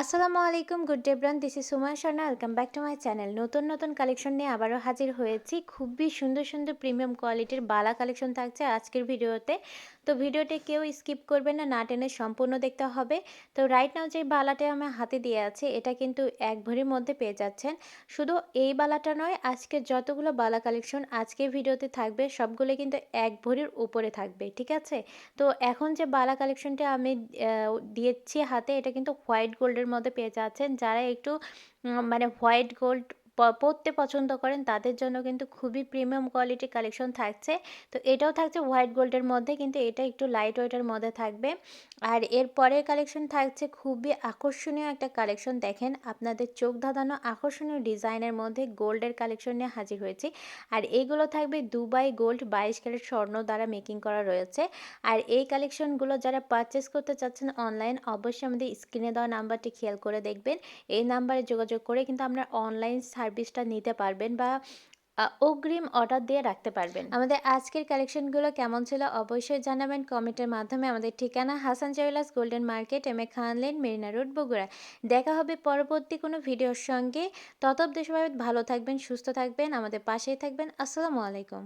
আসসালামু আলাইকুম, good day bran, this is Suma Sharma, welcome back to my channel. নতুন নতুন কালেকশন নিয়ে আবারও হাজির হয়েছি। খুবই সুন্দর সুন্দর প্রিমিয়াম কোয়ালিটির বালা কালেকশন থাকছে আজকের ভিডিওতে। তো ভিডিওটি কেউ স্কিপ করবে না না টেনে সম্পূর্ণ দেখতে হবে। তো রাইট নাও যে বালাটা আমার হাতে দিয়ে আছে, এটা কিন্তু এক ভরির মধ্যে পেয়ে যাচ্ছেন। শুধু এই বালাটা নয়, আজকের যতগুলো বালা কালেকশন আজকের ভিডিওতে থাকবে, সবগুলো কিন্তু এক ভরির উপরে থাকবে, ঠিক আছে? তো এখন যে বালা কালেকশনটা আমি দিয়েছি হাতে, এটা কিন্তু হোয়াইট গোল্ডের মধ্যে পেয়ে যাচ্ছেন যারা একটু মানে হোয়াইট গোল্ড পরতে পছন্দ করেন, তাদের জন্য কিন্তু খুবই প্রিমিয়াম কোয়ালিটি কালেকশন থাকছে। তো এটাও থাকছে হোয়াইট গোল্ডের মধ্যে, কিন্তু এটা একটু লাইট ওয়েটের মধ্যে থাকবে। আর এর পরের কালেকশন থাকছে খুবই আকর্ষণীয় একটা কালেকশন দেখেন আপনাদের চোখ ধাঁধানো আকর্ষণীয় ডিজাইনের মধ্যে গোল্ডের কালেকশন নিয়ে হাজির হয়েছি। আর এইগুলো থাকবে দুবাই গোল্ড বাইশ ক্যারেট স্বর্ণ দ্বারা মেকিং করা রয়েছে। আর এই কালেকশনগুলো যারা পারচেস করতে চাচ্ছেন অনলাইন অবশ্যই আমাদের স্ক্রিনে দেওয়া নাম্বারটি খেয়াল করে দেখবেন। এই নাম্বারে যোগাযোগ করে কিন্তু আমরা অনলাইন সার্ভিসটা নিতে পারবেন বা অগ্রিম অর্ডার দিয়ে রাখতে পারবেন। আমাদের আজকের কালেকশনগুলো কেমন ছিল অবশ্যই জানাবেন কমেন্টের মাধ্যমে। আমাদের ঠিকানা Hasan jewellers golden market M A Khan lane Marina road Bogura. দেখা হবে পরবর্তী কোনো ভিডিওর সঙ্গে। সবাই ভালো থাকবেন, সুস্থ থাকবেন। আমাদের পাশেই থাকবেন। আসসালামু আলাইকুম।